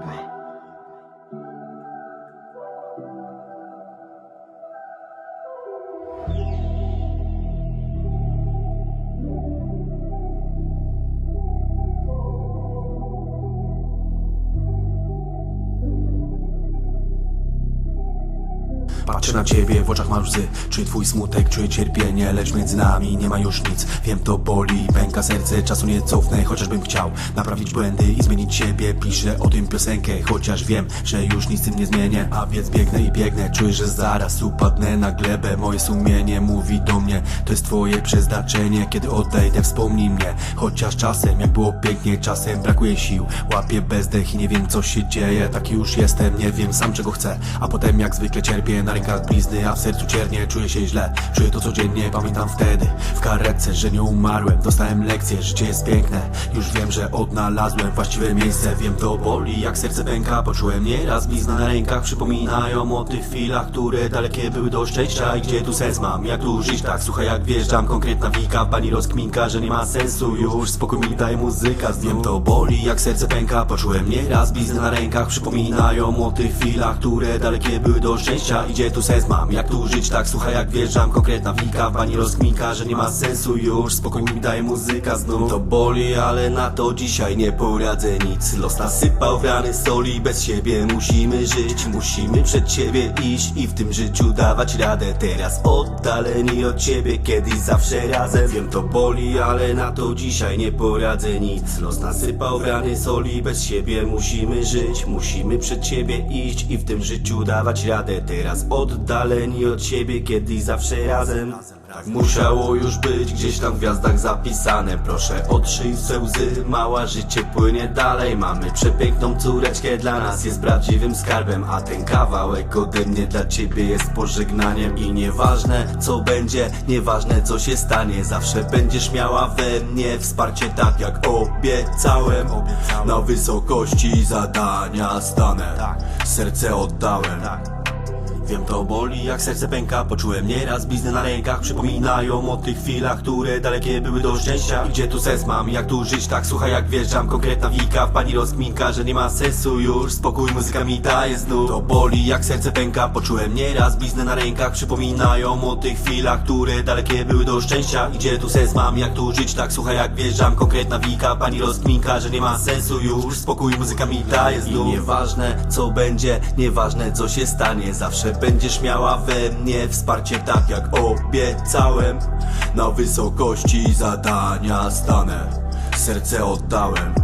不。Patrzę na ciebie, w oczach masz łzy Czuję twój smutek, czuję cierpienie Lecz między nami nie ma już nic. Wiem to boli, pęka serce Czasu nie cofnę, chociażbym chciał Naprawić błędy i zmienić siebie. Piszę o tym piosenkę, chociaż wiem Że już nic tym nie zmienię. A więc biegnę i biegnę Czuję, że zaraz upadnę na glebę. Moje sumienie mówi do mnie To jest twoje przeznaczenie. Kiedy odejdę, wspomnij mnie Chociaż czasem, jak było pięknie Czasem brakuje sił. Łapię bezdech i nie wiem co się dzieje. Taki już jestem, nie wiem sam czego chcę. A potem jak zwykle cierpię Na rękach blizny, a w sercu ciernie Czuję się źle, czuję to codziennie Pamiętam wtedy, w karetce, że nie umarłem. Dostałem lekcję, życie jest piękne. Już wiem, że odnalazłem właściwe miejsce. Wiem to boli, jak serce pęka. Poczułem nieraz blizny na rękach. Przypominają o tych chwilach, które dalekie były do szczęścia. I gdzie tu sens mam, jak tu żyć? Tak Słuchaj jak wjeżdżam, konkretna wika Pani rozkminka, że nie ma sensu. Już Spokój mi daje muzyka. Znów Wiem to boli, jak serce pęka. Poczułem nieraz blizny na rękach. Przypominają o tych chwilach, które dalekie były do szczęścia. I gdzie tu sens mam, jak tu żyć? Tak Słuchaj jak wjeżdżam, konkretna wika. Pani rozkminka, że nie ma sensu już. Spokój mi daje muzyka znów. To boli, ale na to dzisiaj nie poradzę nic. Los nasypał w rany soli Bez siebie musimy żyć. Musimy przed siebie iść I w tym życiu dawać radę. Teraz oddaleni od ciebie Kiedyś zawsze razem. Wiem to boli, ale na to dzisiaj nie poradzę nic. Los nasypał w rany soli Bez siebie musimy żyć. Musimy przed siebie iść I w tym życiu dawać radę. Teraz od siebie Kiedyś zawsze razem. Tak musiało już być gdzieś tam w gwiazdach zapisane. Proszę otrzyj swe łzy, mała życie płynie dalej. Mamy przepiękną córeczkę, dla nas jest prawdziwym skarbem. A ten kawałek ode mnie dla ciebie jest pożegnaniem. I nieważne co będzie, nieważne co się stanie Zawsze będziesz miała we mnie wsparcie tak jak obiecałem. Na wysokości zadania stanę. Serce oddałem Wiem to boli jak serce pęka. Poczułem nieraz blizny na rękach. Przypominają o tych chwilach, które dalekie były do szczęścia. Gdzie tu sens mam, jak tu żyć? Tak Słuchaj jak wjeżdżam, konkretna wika W pani rozkminka, że nie ma sensu już. Spokój muzyka mi daje znów To boli jak serce pęka. Poczułem nieraz blizny na rękach. Przypominają o tych chwilach, które dalekie były do szczęścia. Gdzie tu sens mam, jak tu żyć? Tak Słuchaj jak wjeżdżam, konkretna wika Pani rozkminka, że nie ma sensu już. Spokój muzyka mi daje znów I nieważne co będzie, nieważne co się stanie. Zawsze będziesz miała we mnie wsparcie tak jak obiecałem. Na wysokości zadania stanę Serce oddałem